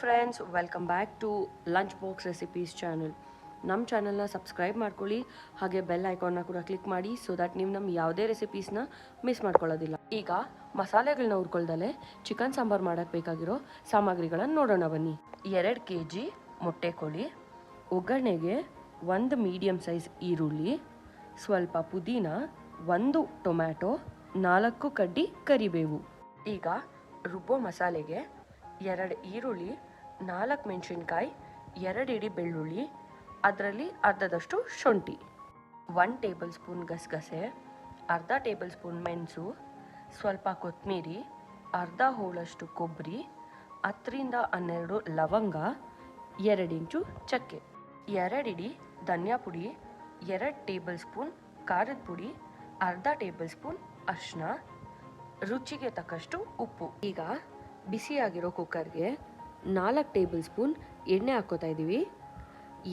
Friends welcome back to lunch box recipes channel ನಮ್ಮ ಚಾನಲ್ನ subscribe ಮಾಡ್ಕೊಳ್ಳಿ, ಹಾಗೆ ಬೆಲ್ ಐಕಾನ್ನ ಕೂಡ ಕ್ಲಿಕ್ ಮಾಡಿ ಸೊ ದಟ್ ನೀವು ನಮ್ಮ ಯಾವುದೇ ರೆಸಿಪೀಸ್ನ ಮಿಸ್ ಮಾಡ್ಕೊಳ್ಳೋದಿಲ್ಲ. ಈಗ ಮಸಾಲೆಗಳನ್ನ ಹುರ್ಕೊಳ್ದಲೆ ಚಿಕನ್ ಸಾಂಬಾರು ಮಾಡೋಕ್ಕೆ ಬೇಕಾಗಿರೋ ಸಾಮಗ್ರಿಗಳನ್ನು ನೋಡೋಣ ಬನ್ನಿ. ಎರಡು ಕೆ ಜಿ ಮೊಟ್ಟೆ ಕೋಳಿ, ಒಗ್ಗರಣೆಗೆ ಒಂದು ಮೀಡಿಯಮ್ ಸೈಜ್ ಈರುಳ್ಳಿ, ಸ್ವಲ್ಪ ಪುದೀನ, ಒಂದು ಟೊಮ್ಯಾಟೊ, ನಾಲ್ಕು ಕಡ್ಡಿ ಕರಿಬೇವು. ಈಗ ರುಬ್ಬೋ ಮಸಾಲೆಗೆ ಎರಡು ಈರುಳ್ಳಿ, ನಾಲ್ಕು ಮೆಣಸಿನ್ಕಾಯಿ, ಎರಡು ಇಡಿ ಬೆಳ್ಳುಳ್ಳಿ, ಅದರಲ್ಲಿ ಅರ್ಧದಷ್ಟು ಶುಂಠಿ. ಒನ್ ಟೇಬಲ್ ಸ್ಪೂನ್ ಗಸಗಸೆ, ಅರ್ಧ ಟೇಬಲ್ ಸ್ಪೂನ್ ಮೆಣಸು, ಸ್ವಲ್ಪ ಕೊತ್ತಂಬರಿ ಅರ್ಧ ಹೋಳಷ್ಟು ಕೊಬ್ಬರಿ ಹತ್ತರಿಂದ ಹನ್ನೆರಡು ಲವಂಗ ಎರಡಿಂಚು ಚಕ್ಕೆ. ಎರಡಿಡಿ ಧನಿಯಾ ಪುಡಿ, ಎರಡು ಟೇಬಲ್ ಸ್ಪೂನ್ ಖಾರದ ಪುಡಿ, ಅರ್ಧ ಟೇಬಲ್ ಸ್ಪೂನ್ ಅರಿಶಿನ ರುಚಿಗೆ ತಕ್ಕಷ್ಟು ಉಪ್ಪು. ಈಗ ಬಿಸಿಯಾಗಿರೋ ಕುಕ್ಕರ್ಗೆ ನಾಲ್ಕು ಟೇಬಲ್ ಸ್ಪೂನ್ ಎಣ್ಣೆ ಹಾಕೋತಾ ಇದ್ದೀವಿ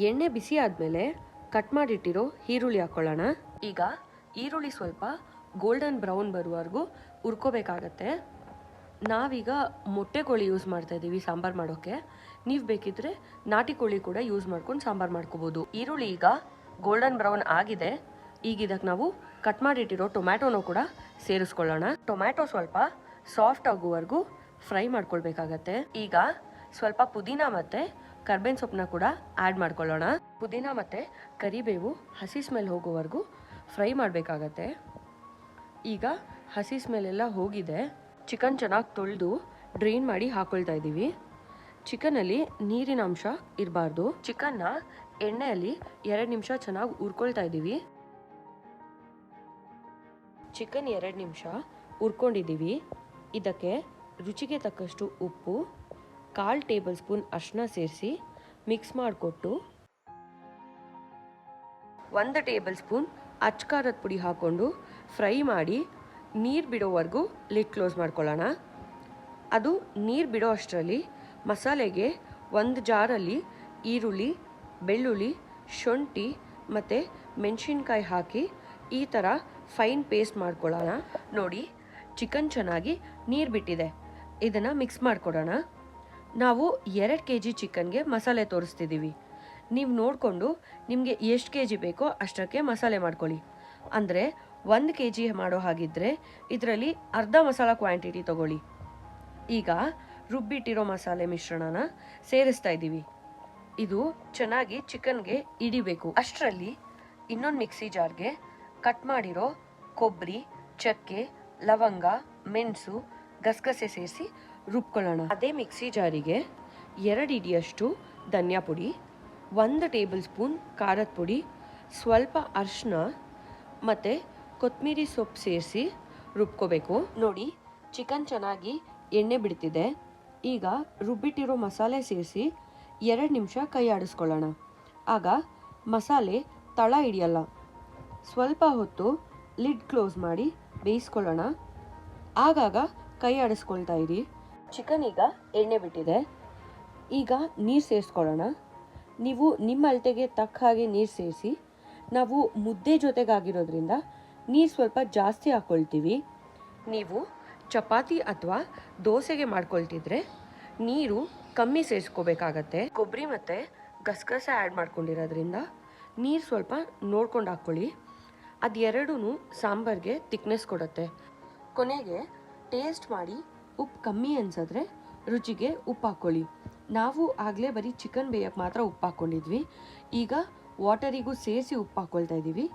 ಎಣ್ಣೆ ಬಿಸಿ ಆದಮೇಲೆ ಕಟ್ ಮಾಡಿಟ್ಟಿರೋ ಈರುಳ್ಳಿ ಹಾಕ್ಕೊಳ್ಳೋಣ ಈಗ ಈರುಳ್ಳಿ ಸ್ವಲ್ಪ ಗೋಲ್ಡನ್ ಬ್ರೌನ್ ಬರುವವರೆಗೂ ಹುರ್ಕೋಬೇಕಾಗತ್ತೆ. ನಾವೀಗ ಮೊಟ್ಟೆ ಕೋಳಿ ಯೂಸ್ ಮಾಡ್ತಾ ಇದ್ದೀವಿ ಸಾಂಬಾರು ಮಾಡೋಕ್ಕೆ ನೀವು ಬೇಕಿದ್ರೆ ನಾಟಿ ಕೋಳಿ ಕೂಡ ಯೂಸ್ ಮಾಡ್ಕೊಂಡು ಸಾಂಬಾರು ಮಾಡ್ಕೋಬೋದು. ಈರುಳ್ಳಿ ಈಗ ಗೋಲ್ಡನ್ ಬ್ರೌನ್ ಆಗಿದೆ. ಈಗ ಇದಕ್ಕೆ ನಾವು ಕಟ್ ಮಾಡಿಟ್ಟಿರೋ ಟೊಮ್ಯಾಟೊನೂ ಕೂಡ ಸೇರಿಸ್ಕೊಳ್ಳೋಣ. ಟೊಮ್ಯಾಟೊ ಸ್ವಲ್ಪ ಸಾಫ್ಟ್ ಆಗುವವರೆಗೂ ಫ್ರೈ ಮಾಡ್ಕೊಳ್ಬೇಕಾಗತ್ತೆ. ಈಗ ಸ್ವಲ್ಪ ಪುದೀನ ಮತ್ತು ಕರ್ಬೇವಿನ ಸೊಪ್ಪನ್ನ ಕೂಡ ಆ್ಯಡ್ ಮಾಡ್ಕೊಳ್ಳೋಣ. ಪುದೀನ ಮತ್ತು ಕರಿಬೇವು ಹಸಿ ಸ್ಮೆಲ್ ಹೋಗೋವರೆಗೂ ಫ್ರೈ ಮಾಡಬೇಕಾಗತ್ತೆ. ಈಗ ಹಸಿ ಸ್ಮೆಲ್ಲೆಲ್ಲ ಹೋಗಿದೆ. ಚಿಕನ್ ಚೆನ್ನಾಗಿ ತೊಳೆದು ಡ್ರೈನ್ ಮಾಡಿ ಹಾಕೊಳ್ತಾ ಇದ್ದೀವಿ ಚಿಕನಲ್ಲಿ ನೀರಿನ ಅಂಶ ಇರಬಾರ್ದು. ಚಿಕನ್ನ ಎಣ್ಣೆಯಲ್ಲಿ ಎರಡು ನಿಮಿಷ ಚೆನ್ನಾಗಿ ಉರ್ಕೊಳ್ತಾ ಇದ್ದೀವಿ ಚಿಕನ್ ಎರಡು ನಿಮಿಷ ಉರ್ಕೊಂಡಿದ್ದೀವಿ ಇದಕ್ಕೆ ರುಚಿಗೆ ತಕ್ಕಷ್ಟು ಉಪ್ಪು, ಕಾಲು ಟೇಬಲ್ ಸ್ಪೂನ್ ಅರಿಶಿನ ಸೇರಿಸಿ ಮಿಕ್ಸ್ ಮಾಡಿಕೊಟ್ಟು ಒಂದು ಟೇಬಲ್ ಸ್ಪೂನ್ ಅಚ್ಕಾರದ ಪುಡಿ ಹಾಕ್ಕೊಂಡು ಫ್ರೈ ಮಾಡಿ ನೀರು ಬಿಡೋವರೆಗೂ ಲಿಡ್ ಕ್ಲೋಸ್ ಮಾಡ್ಕೊಳ್ಳೋಣ. ಅದು ನೀರು ಬಿಡೋ ಅಷ್ಟರಲ್ಲಿ ಮಸಾಲೆಗೆ ಒಂದು ಜಾರಲ್ಲಿ ಈರುಳ್ಳಿ, ಬೆಳ್ಳುಳ್ಳಿ, ಶುಂಠಿ ಮತ್ತು ಮೆಣಸಿನ್ಕಾಯಿ ಹಾಕಿ ಈ ಥರ ಫೈನ್ ಪೇಸ್ಟ್ ಮಾಡ್ಕೊಳ್ಳೋಣ. ನೋಡಿ, ಚಿಕನ್ ಚೆನ್ನಾಗಿ ನೀರು ಬಿಟ್ಟಿದೆ. ಇದನ್ನು ಮಿಕ್ಸ್ ಮಾಡ್ಕೊಡೋಣ. ನಾವು ಎರಡು ಕೆ ಜಿ ಚಿಕನ್ಗೆ ಮಸಾಲೆ ತೋರಿಸ್ತಿದ್ದೀವಿ ನೀವು ನೋಡಿಕೊಂಡು ನಿಮಗೆ ಎಷ್ಟು ಕೆ ಜಿ ಬೇಕೋ ಅಷ್ಟಕ್ಕೆ ಮಸಾಲೆ ಮಾಡ್ಕೊಳ್ಳಿ. ಅಂದರೆ ಒಂದು ಕೆ ಜಿ ಮಾಡೋ ಹಾಗಿದ್ದರೆ ಇದರಲ್ಲಿ ಅರ್ಧ ಮಸಾಲ ಕ್ವಾಂಟಿಟಿ ತಗೊಳ್ಳಿ. ಈಗ ರುಬ್ಬಿಟ್ಟಿರೋ ಮಸಾಲೆ ಮಿಶ್ರಣನ ಸೇರಿಸ್ತಾ ಇದ್ದೀವಿ ಇದು ಚೆನ್ನಾಗಿ ಚಿಕನ್ಗೆ ಇಡಿಬೇಕು ಅಷ್ಟರಲ್ಲಿ ಇನ್ನೊಂದು ಮಿಕ್ಸಿ ಜಾರ್ಗೆ ಕಟ್ ಮಾಡಿರೋ ಕೊಬ್ಬರಿ ಚಕ್ಕೆ, ಲವಂಗ, ಮೆಣಸು ಗಸಗಸೆ ಸೇರಿಸಿ ರುಬ್ಕೊಳ್ಳೋಣ. ಅದೇ ಮಿಕ್ಸಿ ಜಾರಿಗೆ ಎರಡು ಇಡಿಯಷ್ಟು ಧನಿಯಾ ಪುಡಿ, ಒಂದು ಟೇಬಲ್ ಸ್ಪೂನ್ ಖಾರದ ಪುಡಿ, ಸ್ವಲ್ಪ ಅರಿಶಿನ ಮತ್ತು ಕೊತ್ತಂಬರಿ ಸೊಪ್ಪು ಸೇರಿಸಿ ರುಬ್ಕೋಬೇಕು. ನೋಡಿ, ಚಿಕನ್ ಚೆನ್ನಾಗಿ ಎಣ್ಣೆ ಬಿಡ್ತಿದೆ. ಈಗ ರುಬ್ಬಿಟ್ಟಿರೋ ಮಸಾಲೆ ಸೇರಿಸಿ ಎರಡು ನಿಮಿಷ ಕೈ ಆಡಿಸ್ಕೊಳ್ಳೋಣ. ಆಗ ಮಸಾಲೆ ತಳ ಹಿಡಿಯಲ್ಲ. ಸ್ವಲ್ಪ ಹೊತ್ತು ಲಿಡ್ ಕ್ಲೋಸ್ ಮಾಡಿ ಬೇಯಿಸ್ಕೊಳ್ಳೋಣ. ಆಗಾಗ ಕೈ ಆಡಿಸ್ಕೊಳ್ತಾ ಇರಿ. ಚಿಕನ್ ಈಗ ಎಣ್ಣೆ ಬಿಟ್ಟಿದೆ. ಈಗ ನೀರು ಸೇರಿಸ್ಕೊಳ್ಳೋಣ. ನೀವು ನಿಮ್ಮ ಅಳತೆಗೆ ತಕ್ಕ ಹಾಗೆ ನೀರು ಸೇರಿಸಿ, ನಾವು ಮುದ್ದೆ ಜೊತೆಗಾಗಿರೋದ್ರಿಂದ ನೀರು ಸ್ವಲ್ಪ ಜಾಸ್ತಿ ಹಾಕ್ಕೊಳ್ತೀವಿ ನೀವು ಚಪಾತಿ ಅಥವಾ ದೋಸೆಗೆ ಮಾಡ್ಕೊಳ್ತಿದ್ರೆ ನೀರು ಕಮ್ಮಿ ಸೇರಿಸ್ಕೋಬೇಕಾಗತ್ತೆ. ಕೊಬ್ಬರಿ ಮತ್ತು ಗಸಗಸೆ ಆ್ಯಡ್ ಮಾಡ್ಕೊಂಡಿರೋದ್ರಿಂದ ನೀರು ಸ್ವಲ್ಪ ನೋಡ್ಕೊಂಡು ಹಾಕ್ಕೊಳ್ಳಿ. ಅದೆರಡೂ ಸಾಂಬಾರ್ಗೆ ತಿಕ್ನೆಸ್ ಕೊಡುತ್ತೆ. ಕೊನೆಗೆ ಟೇಸ್ಟ್ ಮಾಡಿ ಉಪ್ಪು ಕಮ್ಮಿ ಅನ್ಸಿದ್ರೆ ರುಚಿಗೆ ಉಪ್ಪು ಹಾಕ್ಕೊಳ್ಳಿ ನಾವು ಆಗಲೇ ಬರೀ ಚಿಕನ್ ಬೇಯಕ್ಕೆ ಮಾತ್ರ ಉಪ್ಪು ಹಾಕ್ಕೊಂಡಿದ್ವಿ ಈಗ ವಾಟರಿಗೂ ಸೇರಿಸಿ ಉಪ್ಪು ಹಾಕ್ಕೊಳ್ತಾ ಇದ್ದೀವಿ.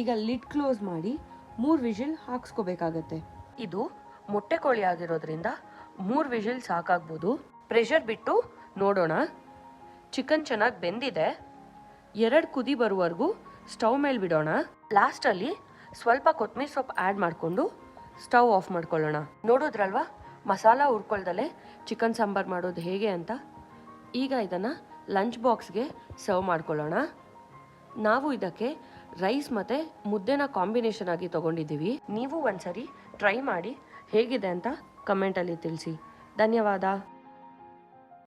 ಈಗ ಲಿಡ್ ಕ್ಲೋಸ್ ಮಾಡಿ ಮೂರು ವಿಷಿಲ್ ಹಾಕ್ಸ್ಕೋಬೇಕಾಗತ್ತೆ. ಇದು ಮೊಟ್ಟೆ ಕೋಳಿ ಆಗಿರೋದ್ರಿಂದ ಮೂರು ವಿಷಿಲ್ ಸಾಕಾಗ್ಬೋದು. ಪ್ರೆಷರ್ ಬಿಟ್ಟು ನೋಡೋಣ. ಚಿಕನ್ ಚೆನ್ನಾಗಿ ಬೆಂದಿದೆ. ಎರಡು ಕುದಿ ಬರುವವರೆಗೂ ಸ್ಟವ್ ಮೇಲೆ ಬಿಡೋಣ. ಲಾಸ್ಟಲ್ಲಿ ಸ್ವಲ್ಪ ಕೊತ್ತಂಬರಿ ಸೊಪ್ಪು ಆ್ಯಡ್ ಮಾಡಿಕೊಂಡು ಸ್ಟವ್ ಆಫ್ ಮಾಡ್ಕೊಳ್ಳೋಣ. ನೋಡೋದ್ರಲ್ವಾ? ಮಸಾಲ ಹುರ್ಕೊಳ್ದಲೆ ಚಿಕನ್ ಸಾಂಬಾರ್ ಮಾಡೋದು ಹೇಗೆ ಅಂತ? ಈಗ ಇದನ್ನು ಲಂಚ್ ಬಾಕ್ಸ್ಗೆ ಸರ್ವ್ ಮಾಡ್ಕೊಳ್ಳೋಣ. ನಾವು ಇದಕ್ಕೆ ರೈಸ್ ಮತ್ತು ಮುದ್ದೆನ ಕಾಂಬಿನೇಷನ್ ಆಗಿ ತೊಗೊಂಡಿದ್ದೀವಿ. ನೀವು ಒಂದ್ಸರಿ ಟ್ರೈ ಮಾಡಿ ಹೇಗಿದೆ ಅಂತ ಕಮೆಂಟಲ್ಲಿ ತಿಳಿಸಿ. ಧನ್ಯವಾದ.